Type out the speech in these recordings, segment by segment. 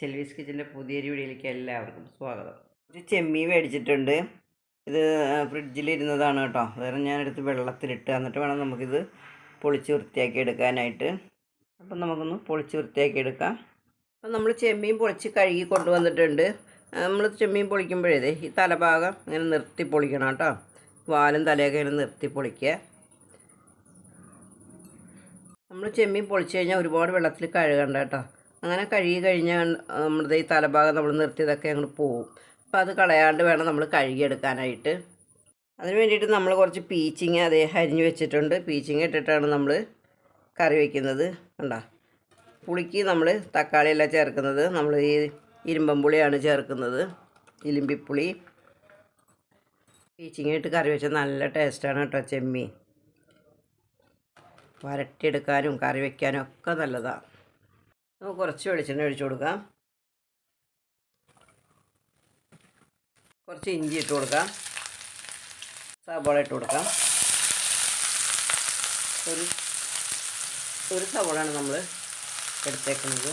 ഷെൽവീസ് കിച്ചന്റെ പുതിയൊരു വീഡിയോയിലേക്ക് എല്ലാവർക്കും സ്വാഗതം. ഒരു ചെമ്മീൻ മേടിച്ചിട്ടുണ്ട്. ഇത് ഫ്രിഡ്ജിലിരുന്നതാണ് കേട്ടോ. വേറെ ഞാനെടുത്ത് വെള്ളത്തിലിട്ട് എന്നിട്ട് വേണം നമുക്കിത് പൊളിച്ച് വൃത്തിയാക്കി എടുക്കാനായിട്ട്. അപ്പം നമുക്കൊന്ന് പൊളിച്ച് വൃത്തിയാക്കി എടുക്കാം. അപ്പം നമ്മൾ ചെമ്മീൻ പൊളിച്ച് കഴുകി കൊണ്ടുവന്നിട്ടുണ്ട്. നമ്മൾ ചെമ്മീൻ പൊളിക്കുമ്പോഴേ ഈ തലഭാഗം ഇങ്ങനെ നിർത്തി പൊളിക്കണം കേട്ടോ. വാലും തലയൊക്കെ ഇങ്ങനെ നിർത്തി പൊളിക്കുക. നമ്മൾ ചെമ്മീൻ പൊളിച്ച് കഴിഞ്ഞാൽ ഒരുപാട് വെള്ളത്തിൽ കഴുകണ്ട കേട്ടോ. അങ്ങനെ കഴുകി കഴിഞ്ഞാൽ നമ്മുടെ ഈ തലഭാഗം നമ്മൾ നിർത്തിയതൊക്കെ അങ്ങോട്ട് പോവും. അപ്പോൾ അത് കളയാണ്ട് വേണം നമ്മൾ കഴുകിയെടുക്കാനായിട്ട്. അതിന് വേണ്ടിയിട്ട് നമ്മൾ കുറച്ച് പീച്ചിങ് അതേ അരിഞ്ഞ് വെച്ചിട്ടുണ്ട്. പീച്ചിങ് ഇട്ടിട്ടാണ് നമ്മൾ കറി വയ്ക്കുന്നത് കണ്ടോ? പുളിക്ക് നമ്മൾ തക്കാളിയല്ല ചേർക്കുന്നത്. നമ്മൾ ഈ ഇരുമ്പമ്പുളിയാണ് ചേർക്കുന്നത്. ഇലിമ്പിപ്പുളി പീച്ചിങ് ഇട്ട് കറി വെച്ചാൽ നല്ല ടേസ്റ്റാണ് കേട്ടോ ചെമ്മീൻ. വരട്ടിയെടുക്കാനും കറി വയ്ക്കാനും ഒക്കെ നല്ലതാണ് നമുക്ക് കുറച്ച് വെളിച്ചെണ്ണ ഒഴിച്ചു കൊടുക്കാം. കുറച്ച് ഇഞ്ചി ഇട്ട് കൊടുക്കാം. സവാള ഇട്ട് കൊടുക്കാം. ഒരു ഒരു സവാളയാണ് നമ്മൾ എടുത്തേക്കുന്നത്.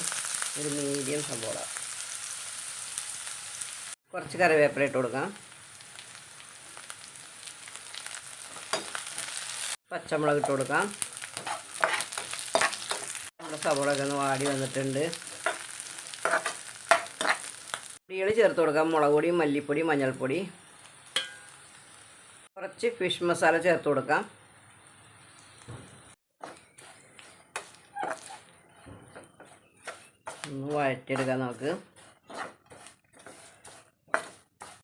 ഒരു മീഡിയം സവാള. കുറച്ച് കറിവേപ്പില ഇട്ട് കൊടുക്കാം. പച്ചമുളക് ഇട്ട് കൊടുക്കാം. നമ്മുടെ സവോളൊക്കെ ഒന്ന് വാടി വന്നിട്ടുണ്ട്. പൊടികൾ ചേർത്ത് കൊടുക്കാം. മുളക് പൊടി മല്ലിപ്പൊടി മഞ്ഞൾപ്പൊടി. കുറച്ച് ഫിഷ് മസാല ചേർത്ത് കൊടുക്കാം. ഒന്ന് വഴറ്റിയെടുക്കാം നമുക്ക്.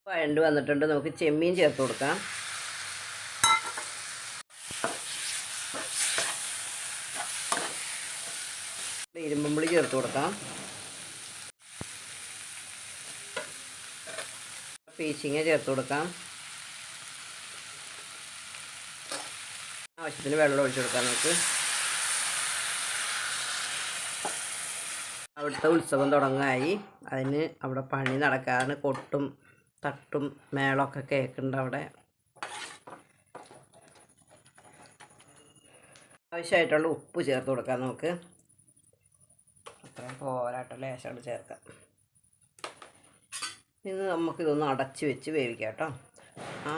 വഴണ്ട് വന്നിട്ടുണ്ട്. നമുക്ക് ചെമ്മീൻ ചേർത്ത് കൊടുക്കാം. ഇരുമ്പുള്ളി ചേർത്ത് കൊടുക്കാം. പീച്ചിങ്ങ ചേർത്ത് കൊടുക്കാം. ആവശ്യത്തിന് വെള്ളം ഒഴിച്ചു കൊടുക്കാം നമുക്ക്. അവിടുത്തെ ഉത്സവം തുടങ്ങായി. അതിന് അവിടെ പണി നടക്കാറ് കൊട്ടും തട്ടും മേളമൊക്കെ കേൾക്കുന്നുണ്ട് അവിടെ. ആവശ്യമായിട്ടുള്ള ഉപ്പ് ചേർത്ത് കൊടുക്കാം നമുക്ക്. അത്രയും പോരാട്ട ലേശം ചേർക്കാം. ഇന്ന് നമുക്കിതൊന്ന് അടച്ച് വെച്ച് വേവിക്കാം കേട്ടോ. ആ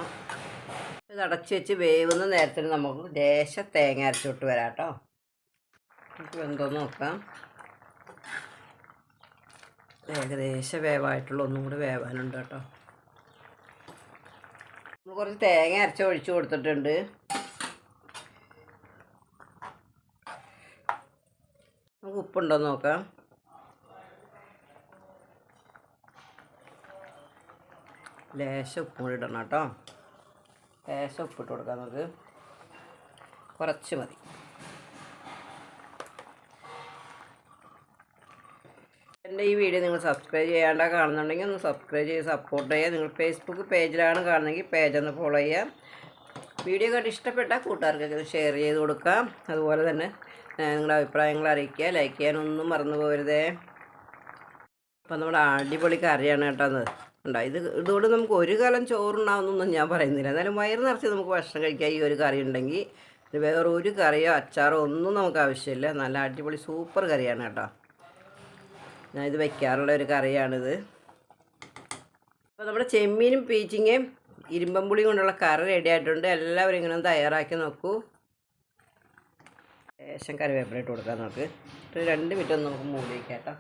ഇത് അടച്ച് വെച്ച് വേവുന്ന നേരത്തിൽ നമുക്ക് ലേശ തേങ്ങ അരച്ചോട്ട് വരാം കേട്ടോ. നമുക്ക് എന്തോന്ന് നോക്കാം. ഏകദേശം വേവായിട്ടുള്ള ഒന്നും കൂടി വേവാനുണ്ട് കേട്ടോ. നമ്മൾ കുറച്ച് തേങ്ങ അരച്ച് ഒഴിച്ചു കൊടുത്തിട്ടുണ്ട്. നമുക്ക് ഉപ്പുണ്ടോ നോക്കാം. ലേശം ഉപ്പ് കൂടി ഇടണം കേട്ടോ. ലേശം ഉപ്പിട്ട് കൊടുക്കാം നമുക്ക്. കുറച്ച് മതി. എന്റെ ഈ വീഡിയോ നിങ്ങൾ സബ്സ്ക്രൈബ് ചെയ്യാണ്ട കാണുന്നുണ്ടെങ്കിൽ ഒന്ന് സബ്സ്ക്രൈബ് ചെയ്ത് സപ്പോർട്ട് ചെയ്യുക. നിങ്ങൾ ഫേസ്ബുക്ക് പേജിലാണ് കാണുന്നതെങ്കിൽ പേജ് ഒന്ന് ഫോളോ ചെയ്യുക. വീഡിയോ കണ്ട് ഇഷ്ടപ്പെട്ട കൂട്ടുകാർക്കൊക്കെ ഷെയർ ചെയ്ത് കൊടുക്കാം. അതുപോലെ തന്നെ നിങ്ങളുടെ അഭിപ്രായങ്ങൾ അറിയിക്കുക. ലൈക്ക് ചെയ്യാനൊന്നും മറന്നു പോകരുതേ. അപ്പം നമ്മുടെ അടിപൊളി കറിയാണ് കേട്ടോ ഉണ്ടോ ഇത് ഇതുകൊണ്ട് നമുക്ക് ഒരു കാലം ചോറുണ്ടാവുന്നൊന്നും ഞാൻ പറയുന്നില്ല. എന്നാലും വയറ് നിറച്ച് നമുക്ക് ഭക്ഷണം കഴിക്കാം ഈ ഒരു കറി ഉണ്ടെങ്കിൽ വേറെ ഒരു കറിയോ അച്ചാറോ ഒന്നും നമുക്ക് ആവശ്യമില്ല. നല്ല അടിപൊളി സൂപ്പർ കറിയാണ് കേട്ടോ. ഞാൻ ഇത് വയ്ക്കാറുള്ള ഒരു കറിയാണിത്. അപ്പോൾ നമ്മുടെ ചെമ്മീനും പീച്ചിങ്ങയും ഇരുമ്പമ്പുളിയും കൊണ്ടുള്ള കറി റെഡി ആയിട്ടുണ്ട്. എല്ലാവരും ഇങ്ങനെ തയ്യാറാക്കി നോക്കൂ. ലേശം കറിവേപ്പില ഇട്ട് കൊടുക്കാം നമുക്ക്. ഒരു രണ്ട് മിനിറ്റ് ഒന്ന് നമുക്ക് മൂടി വയ്ക്കാം കേട്ടോ.